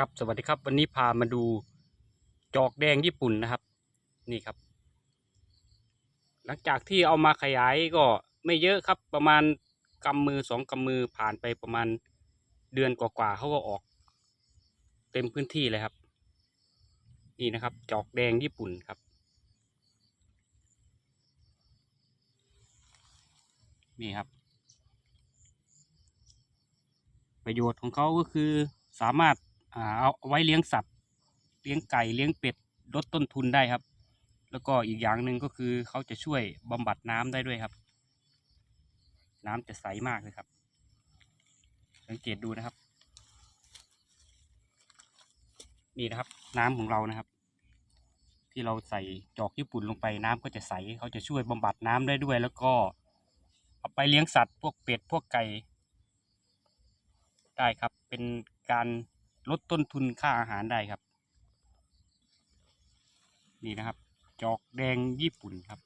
ครับสวัสดีครับ วันนี้พามาดูจอกแดงญี่ปุ่นนะครับ นี่ครับ หลังจากที่เอามาขยายก็ไม่เยอะครับ ประมาณกำมือสองกำมือผ่านไปประมาณเดือนกว่าๆเขาก็ออก เต็มพื้นที่เลยครับ นี่นะครับ จอกแดงญี่ปุ่นครับ นี่ครับ ประโยชน์ของเขาก็คือสามารถ เอาไว้เลี้ยงสัตว์ เลี้ยงไก่เลี้ยงเป็ดลดต้นทุนได้ครับ แล้วก็อีกอย่างหนึ่งก็คือเขาจะช่วยบำบัดน้ำได้ด้วยครับ น้ำจะใสมากเลยครับ สังเกตดูนะครับ นี่นะครับ น้ำของเรานะครับ ที่เราใส่จอกญี่ปุ่นลงไปน้ำก็จะใสเขาจะช่วยบำบัดน้ำได้ด้วย แล้วก็เอาไปเลี้ยงสัตว์พวกเป็ดพวกไก่ได้ครับ เป็นการ ลดต้นทุนค่าอาหารได้ครับ นี่นะครับ จอกแดงญี่ปุ่นครับ